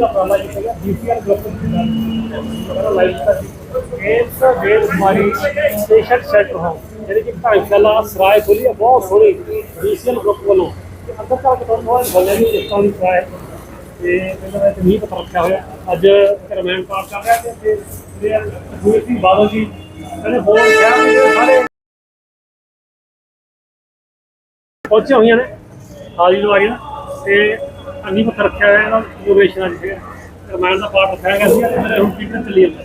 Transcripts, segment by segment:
ਵਧੀਆ ਉਪਰਾਲਾ ਕੀਤਾ ਗਿਆ ਜੀਪੀਆਰ ਗਰੁੱਪ ਦਾ ਲਾਈਵ ਕੀਤਾ ਸੀ ਇਸ ਵੇਦ ਕੁਮਾਰੀ ਪੇਸ਼ੈਂਟ ਸੈਂਟਰ ਹੋ ਜਿਹੜੀ ਕਿ ਧਰਮਸ਼ਾਲਾ ਸਰਾਏ ਖੋਲੀ ਹੈ ਬਹੁਤ ਸੋਹਣੀ ਡੀਸੀਐਲ ਗਰੁੱਪ ਵੱਲੋਂ ਤੇ ਅੰਦਰ ਤੱਕ ਤੁਹਾਨੂੰ ਬਹੁਤ ਬੰਦੇ ਨੂੰ ਇਸ ਤਰ੍ਹਾਂ ਦੀ ਸਰਾਏ ਤੇ ਇਹਨਾਂ ਵਿੱਚ ਨਹੀਂ ਪਤਾ ਰੱਖਿਆ ਹੋਇਆ ਅੱਜ ਰਮੈਨ ਪਾਰ ਕਰ ਰਿਹਾ ਤੇ ਤੇ ਜਿਹੜੇ ਗੁਰੂ ਸਿੰਘ ਬਾਦਲ ਜੀ ਕਹਿੰਦੇ ਹੋਰ ਸ਼ਹਿਰ ਦੇ ਸਾਰੇ ਪਹੁੰਚੇ ਹੋਈਆਂ ਨੇ ਹਾਜ਼ਰੀ ਲਵਾਈ ਨਾ ਤੇ ਅੰਨੀ ਪੱਤਰ ਰੱਖਿਆ ਹੋਇਆ ਇਹਨਾਂ ਇਨੋਵੇਸ਼ਨਾਂ ਜਿਹੜੇ ਰਮਾਇਣ ਦਾ ਪਾਠ ਰੱਖਿਆ ਗਿਆ ਸੀ ਤੇ ਹੁਣ ਕੀਰਤਨ ਚੱਲੀ ਜਾਂਦਾ।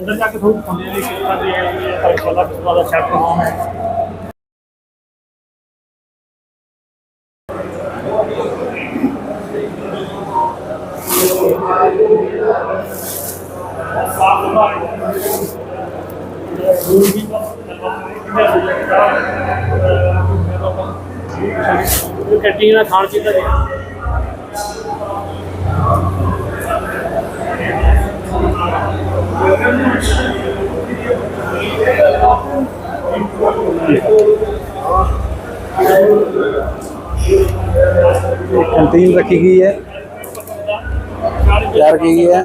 ਅੰਦਰ ਜਾ ਕੇ ਤੁਹਾਨੂੰ ਸਮਝੇ ਦੀ ਕਿਰਪਾ ਦੀ ਹੈ ਪਰਮਾਤਮਾ ਦਾ ਦਾ ਚੈਪਟਰ ਹੋਣਾ ਹੈ ਕੰਟੀਨ ਦਾ ਖਾਣ ਪੀਣ ਦਾ ਜੀ ਕੰਟੀਨ ਰੱਖੀ ਗਈ ਹੈ। ਤਿਆਰ ਕੀ ਗਈ ਹੈ।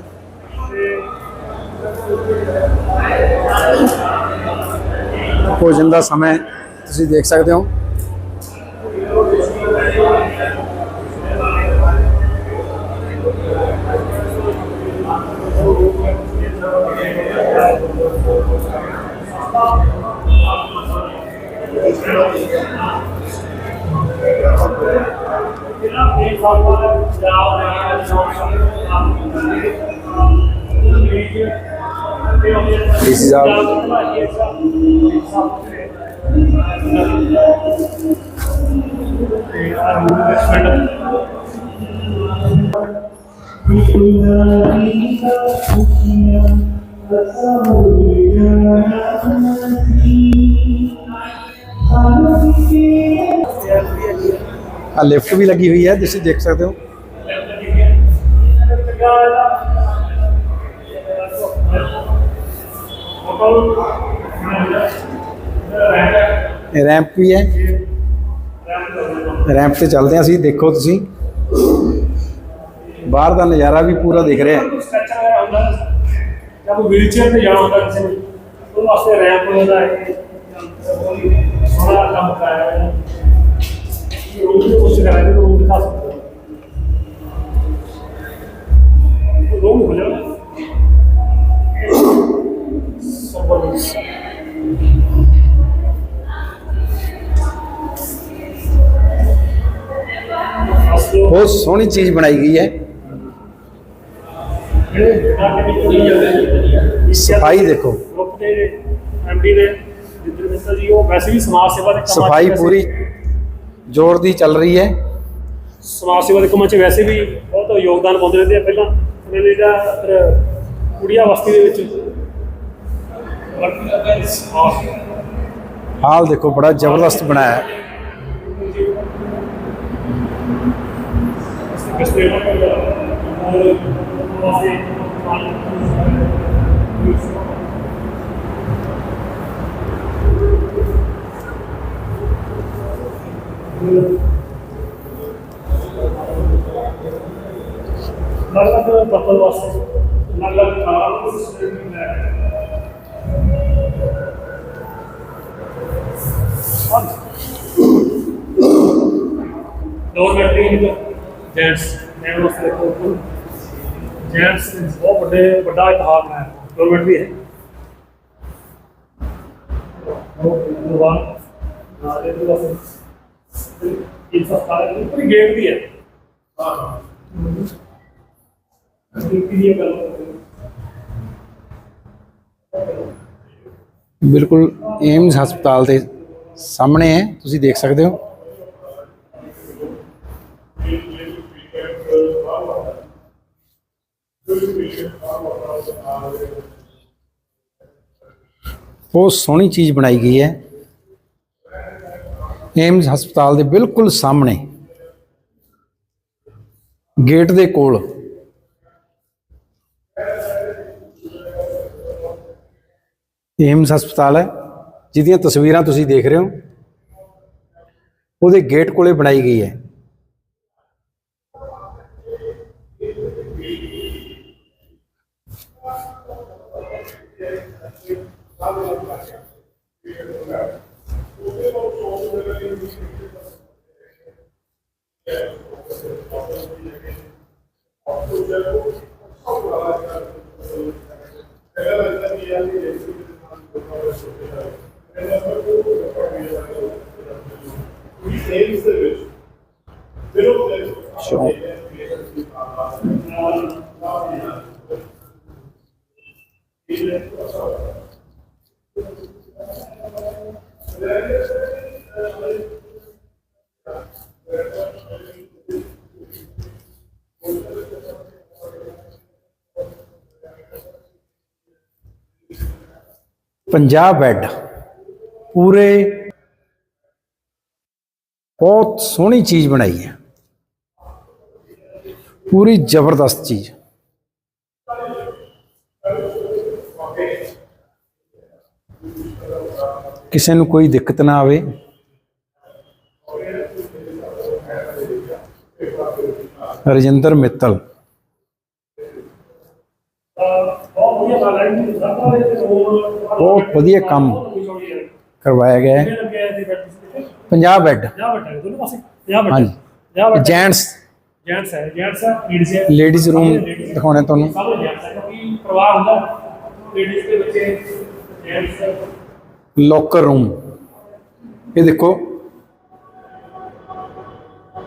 ਭੋਜਨ ਦਾ ਸਮੇਂ ਤੁਸੀਂ ਦੇਖ ਸਕਦੇ ਹੋ। ਡੀਸੀ ਆ ਲਿਫਟ ਵੀ ਲੱਗੀ ਹੋਈ ਹੈ ਤੁਸੀਂ ਦੇਖ ਸਕਦੇ ਹੋ। ਇਹ ਰੈਂਪ ਵੀ ਹੈ। ਰੈਂਪ ਤੇ ਚੱਲਦੇ ਹਾਂ ਅਸੀਂ, ਦੇਖੋ ਤੁਸੀਂ। ਬਾਹਰ ਦਾ ਨਜ਼ਾਰਾ ਵੀ ਪੂਰਾ ਦਿਖ ਰਿਹਾ ਹੈ। ਜਦ ਵੀਲ ਤੇ ਜਾਣਾ ਹੁੰਦਾ ਕਿਸੇ ਨੂੰ ਉਹਦੇ ਵਾਸਤੇ ਰੈਂਪ ਹੁੰਦਾ ਹੈ। ਸੋਹਣਾ ਕੰਮ ਕਰਾਇਆ ਹੈ ਰੂਮ ਦੀ ਕੋਸ਼ਿਸ਼ ਕਰਾਂਗੇ ਤਾਂ ਦਿਖਾ ਸਕਦੇ ਸੋਹਣੀ ਚੀਜ਼ ਬਣਾਈ ਗਈ ਹੈ। ਸਫ਼ਾਈ ਦੇਖੋ। ਗਰੁੱਪ ਦੇ ਐਮਡੀ ਦੇ ਜਿੰਦਰ ਮਿੱਤਲ ਜੀ ਉਹ ਵੈਸੇ ਵੀ ਸਮਾਜ ਸੇਵਾ ਦੇ ਕੰਮਾਂ 'ਚ ਸਫ਼ਾਈ ਪੂਰੀ ਜ਼ੋਰ ਦੀ ਚੱਲ ਰਹੀ ਹੈ। ਸਮਾਜ ਸੇਵਾ ਦੇ ਕੰਮਾਂ 'ਚ ਵੈਸੇ ਵੀ ਬਹੁਤ ਯੋਗਦਾਨ ਪਾਉਂਦੇ ਰਹਿੰਦੇ ਆ। ਪਹਿਲਾਂ ਨੇ ਜਿਹੜਾ ਕੁੜੀਆ ਬਸਤੀ ਦੇ ਵਿੱਚ ਹਾਲ। ਦੇਖੋ ਬੜਾ ਜ਼ਬਰਦਸਤ ਬਣਾਇਆ। ਹੈ ਕਿਸ ਤਰ੍ਹਾਂ ਦਾ ਔਰ ਵਾਸਤੇ ਹੈ ਦੋ ਦੀ ਜੈਂਟਸ ਮੈਂ ਉਸ ਦੇ ਕੋਲ ਜੈਂਟਸ ਬਹੁਤ ਵੱਡੇ ਵੱਡਾ ਇਤਿਹਾਸ ਹੈ। ਗਵਰਨਮੈਂਟ ਵੀ ਹੈ। ਉਹ ਦੁਕਾਨ ਨਾ ਦੇ ਦੋ ਬਸ ਇਹ ਸਭ ਸਾਰੇ ਪੂਰੀ ਗੇਟ ਦੀ ਹੈ। ਹਾਂ। ਇਹ ਕੀ ਗੱਲ ਬਿਲਕੁਲ ਏਮਸ ਹਸਪਤਾਲ ਦੇ ਸਾਹਮਣੇ ਹੈ। ਤੁਸੀਂ ਦੇਖ ਸਕਦੇ ਹੋ। ਬਹੁਤ ਸੋਹਣੀ ਚੀਜ਼ ਬਣਾਈ ਗਈ ਹੈ। ਏਮਜ਼ ਹਸਪਤਾਲ ਦੇ ਬਿਲਕੁਲ ਸਾਹਮਣੇ। ਗੇਟ ਦੇ ਕੋਲ। ਏਮਜ਼ ਹਸਪਤਾਲ ਹੈ, ਜਿਹਦੀਆਂ ਤਸਵੀਰਾਂ ਤੁਸੀਂ ਦੇਖ ਰਹੇ ਹੋ। ਉਹਦੇ ਗੇਟ ਕੋਲੇ ਬਣਾਈ ਗਈ ਹੈ। Sure. 50 ਬੈੱਡ ਪੂਰੇ ਬਹੁਤ ਸੋਹਣੀ ਚੀਜ਼ ਬਣਾਈ ਹੈ। ਪੂਰੀ ਜ਼ਬਰਦਸਤ ਚੀਜ਼। ਕਿਸੇ ਨੂੰ ਕੋਈ ਦਿੱਕਤ ਨਾ ਆਵੇ। ਰਜਿੰਦਰ ਮਿੱਤਲ। ਬਹੁਤ ਵਧੀਆ ਕੰਮ ਕਰਵਾਇਆ ਗਿਆ ਹੈ। ਬੈੱਡ ਦੋਨੋਂ ਪਾਸੇ। ਹਾਂਜੀ। ਜੈਂਟਸ। ਜੈਂਟਸ ਹੈ ਜੈਂਟਸ ਹੈ ਲੇਡੀਜ਼ ਹੈ ਲੇਡੀਜ਼ ਰੂਮ ਦਿਖਾਉਣੇ ਤੁਹਾਨੂੰ। ਸਭ ਜੈਂਟਸ ਹੈ ਕਿਉਂਕਿ ਪਰਿਵਾਰ ਹੁੰਦਾ। ਲੇਡੀਜ਼ ਦੇ ਬੱਚੇ ਜੈਂਟਸ ਲੋਕਰ ਰੂਮ ਇਹ ਦੇਖੋ।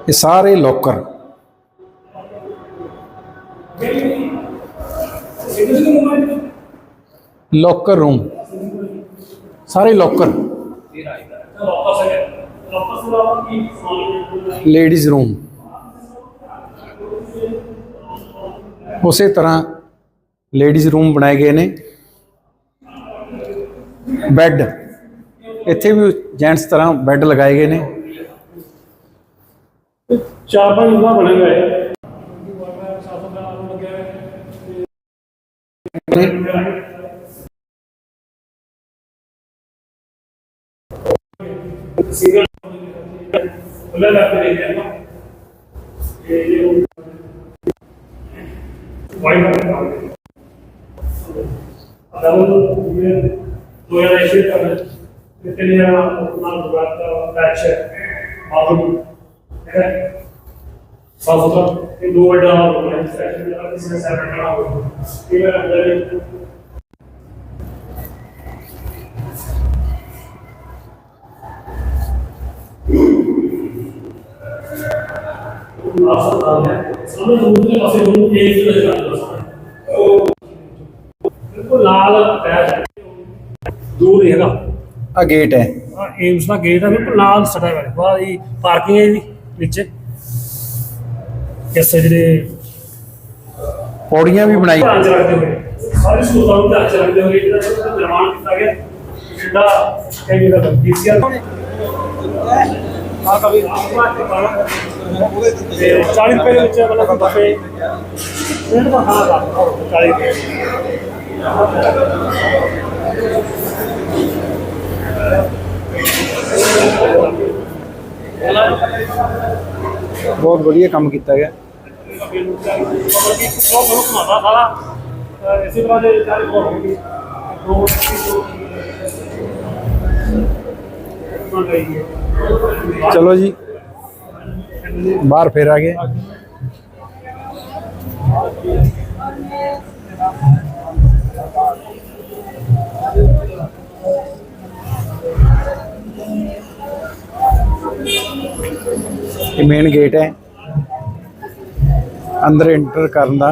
ਇਹ ਸਾਰੇ ਲੋਕਰ ਲੋਕਸ ਦਾ ਕੀ ਸਮਾਨ ਲੇਡੀਜ਼ ਰੂਮ ਉਸੇ ਤਰ੍ਹਾਂ ਲੇਡੀਜ਼ ਰੂਮ ਬਣਾਏ ਗਏ ਨੇ। ਬੈੱਡ ਇੱਥੇ ਵੀ ਜੈਂਟਸ ਤਰ੍ਹਾਂ ਬੈੱਡ ਲਗਾਏ ਗਏ ਨੇ। ਚਾਰ ਪੰਜ ਰੂਮਾਂ ਬਣੇ ਹੋਏ ਹੈ ਸਿੰਗਲ ਖੁੱਲਾ ਲੱਗ ਰਿਹਾ ਹੈ ਨਾ ਇਹ ਇਹ ਵਾਈਟ ਅਦਾਲਤ ਇਹ ਦੋ ਦੁਬਾਰਾ ਬੈਚ ਹੈ। ਹੈ ਸਾਫਾ ਵੱਡਾ ਸੈਸ਼ਨ ਦਾ ਕਿਸੇ ਸੈਸ਼ਨ ਦਾ ਹੋਣਾ ਇਹ ਮੇਰਾ ਅੰਦਰ ਆਸਾ ਹੈ। ਸਾਨੂੰ ਦੂਸਰੇ ਪਾਸੇ ਨੂੰ ਇਹ ਜਿਹੜਾ ਜਾਂਦਾ ਉਹ ਬਿਲਕੁਲ ਲਾਲ ਪੈਰ ਦੂਰ ਹੀ ਹੈਗਾ। ਆ ਗੇਟ ਹੈ। ਏਮਸ ਦਾ ਗੇਟ ਹੈ ਬਿਲਕੁਲ ਨਾਲ ਸਟਾ ਹੈ ਬਾਹਰ ਇਹ ਪਾਰਕਿੰਗ ਹੈ ਇਹਦੀ ਨੀਚੇ ਇਸ ਜਿਹੜੇ ਪੌੜੀਆਂ ਵੀ ਬਣਾਈ। ਧਿਆਨ ਚ ਰੱਖਦੇ ਹੋਏ। ਸਾਰੀ ਸਹੂਲਤਾਂ ਨੂੰ ਧਿਆਨ ਚ ਰੱਖਦੇ ਹੋਏ ਜਿਹੜਾ ਇਹਦਾ ਨਿਰਮਾਣ ਕੀਤਾ ਗਿਆ ਜਿਹੜਾ ਕਈ ਜਿਹੜਾ ਡੀਸੀਆਰ ਆ ਕਵੀ ਤੇ ਪਾਣਾ ਤੇ 40 ਰੁਪਏ ਦੇ ਵਿੱਚ ਮਤਲਬ ਬਫੇ ਮਿੰਟ ਦਾ ਖਾਣਾ ਦਾ 40 ਰੁਪਏ। बहुत बढ़िया काम किया गया। चलो जी बार फिर आ गए ਇਹ ਮੇਨ ਗੇਟ ਹੈ। ਅੰਦਰ ਐਂਟਰ ਕਰਨ ਦਾ।